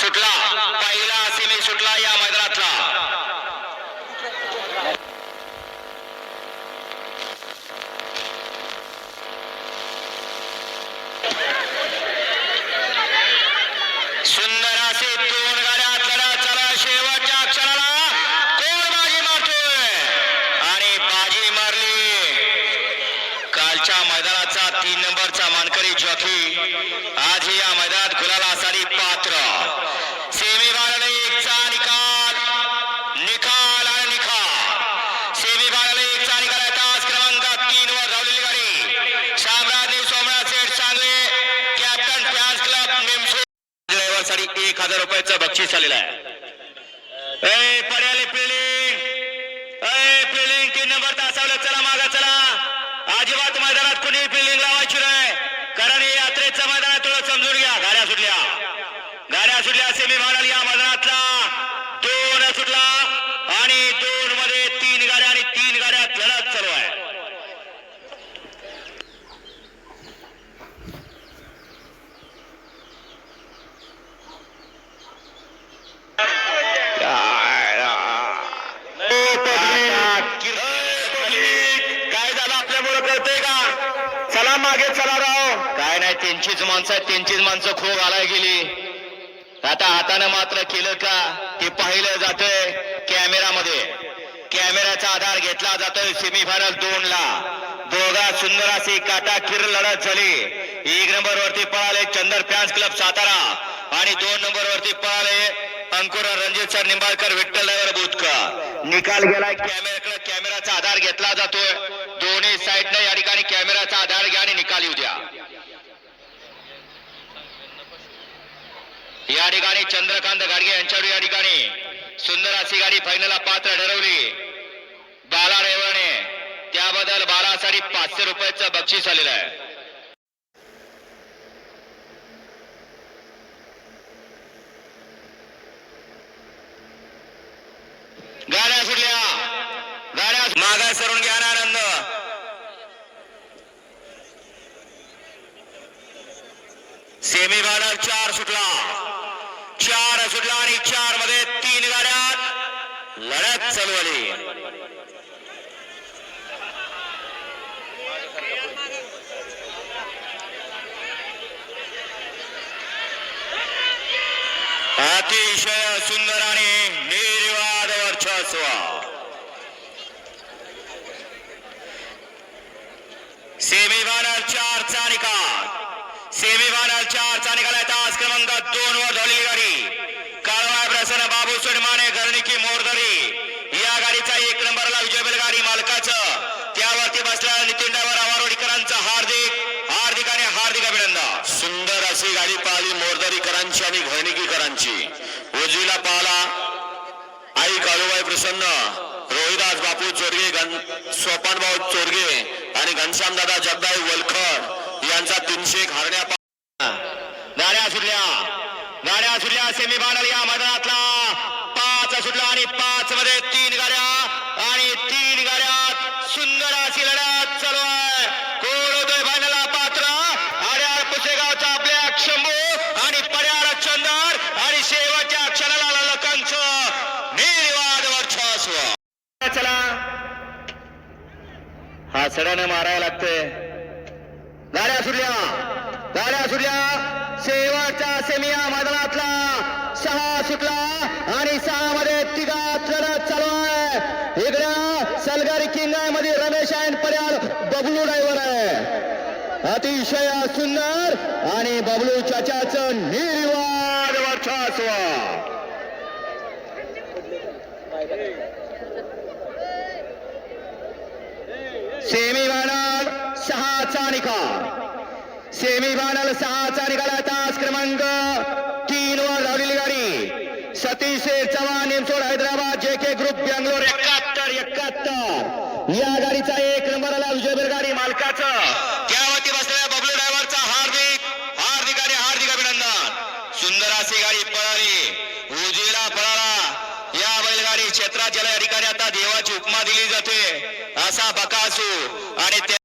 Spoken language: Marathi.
सुटला. पहिला सेमी सुटला या मैदानातला. सुंदर असे दोन गाड्या चला चला शेवटच्या क्षणाला. कोण बाजी मारतोय? आणि बाजी मारली. कालच्या मैदानाचा तीन नंबरचा मानकरी जॉकी. आज या मैदानात गुलाला सारी पात्र सेमी बाळाला एकचा निकाल निकाल आणि निकाल सेमी बाळाला एकचा निकाल आहे तास क्रमांक तीन वर धावलेली गाडी Shamraj Somnath Sheth Sangave captain fans club Nimso ड्रायव्हरसाठी एक हजार रुपयाचा बक्षीस आलेला आहे. ए पर्याले फिल्डिंग ए फिल्डिंग तीन नंबर तासावलं चला मागा चला. अजिबात मैदानात कुणी फिल्डिंग लावायची नाही. कारण यात्रेचं मैदान थोडं समजून घ्या. गाड्या सुटल्या. गाड्या सुटल्या सेमी फायनल या मैदानातला दोन सुटला आणि दोन मध्ये तीन गाड्या आणि तीन गाड्यात लढत चालू आहे काय झालं आपल्यामुळे कळतंय का चला मागे चला राव. काय नाही त्यांचीच माणसं आहेत त्यांचीच माणसं खो घालाय गेली. आता हातानं मात्र केलं का ते पाहिलं जातंय कॅमेरामध्ये. कॅमेऱ्याचा आधार घेतला जातोय सेमीफायनल दोन ला दोघा सुंदर अशी काटा किर लढत झाली. एक नंबर वरती पळाले चंदर फॅन्स क्लब सातारा आणि दोन नंबर वरती पळाले अंकुर रणजित सर निंबाळकर विठ्ठल भूतकर निकाल गेलाय कॅमेऱ्याकडे कॅमेराचा आधार घेतला जातोय. दोन्ही साईडने या ठिकाणी कॅमेराचा आधार घ्या आणि निकाल उद्या द्या. या ठिकाणी चंद्रकांत गाडगे यांच्यावर या ठिकाणी सुंदर अशी गाडी फायनलला पात्र ठरवली. बाला ड्रायव्हरने त्याबद्दल बालासाठी पाचशे रुपयाचं बक्षीस आलेलं आहे. गाड्या सुटल्या. गाड्या मागाय सरून सेमी फायनल चार सुटला. चार सुटला आणि चारमध्ये तीन गाड्यात लढत चालू आली अतिशय सुंदर आणि निर्वाद वर्चस्व. सेमीफायनल चारचा निकाल. सेमीफायनल चारचा निकाल आहे तास क्रमांक दोन वर धावलेली गाडी. काळवाय प्रसन्न बाबू सुडमाने घरणिकी मोरदरी. या गाडीचा एक नंबरला विजय गाडी मालकाचं. त्यावरती बसलेला नितीन ड्रायव्हर आवारोडीकरांचं हार्दिक हार्दिक आणि हार्दिक अभिनंदन. सुंदर अशी गाडी पाहिली मोरदरीकरांची आणि घरणिकीकरांची. उजवीला पाहला आई काळूबाई प्रसन्न रोहिदास बापू चोरगे गण चोरगे आणि घनश्याम दादा जगदाई वलखड. यांचा तीनशे एक हारण्या गाड्या सुटल्या. गाड्या सुटल्या. सेमी फायनल या मैदानातला. पाच सुटला आणि पाच मध्ये तीन गाड्या आणि तीन गाड्यात सुंदर अशी लढत चालू आहे. कोण होतोय फायनलला पात्र? आड्याळ पुसेगावचा आपल्या शंभू आणि पड्याळ चंदर आणि शेवटच्या क्षणाला ललकांचं. निर्वाद वर्चस्व. चला. हा सड्याने मारायला लागतंय. गाड्या सुटल्या गाड्या सुटल्या शेवटच्या सेमिया मैदानातला. सहा सुटला आणि सहा मध्ये तिघात लढत चालू आहे. इकडं सलगारी किंग आहे मध्ये रमेश आहे पर्याल बबलू ड्रायव्हर आहे. अतिशय सुंदर आणि बबलू चाचाचं निर्वाद वर्चस्व सेमीफायनल सहाचा निकाल सेमीफायनल सहाचा निकाल तास क्रमांक तीन वर धावलेली गाडी. सतीश चव्हाण निमसोड हैदराबाद जे के ग्रुप बँगलोर. एकाहत्तर एकाहत्तर. या गाडीचा एक नंबरला विजयभर गाडी मालकाचं. त्यावरती बसलेल्या बबलू ड्रायव्हरचा हार्दिक हार्दिक आणि हार्दिक अभिनंदन. सुंदर अशी गाडी पळाली. उजीला पळाला. या बैलगाडी क्षेत्रात ज्याला या ठिकाणी आता देवाची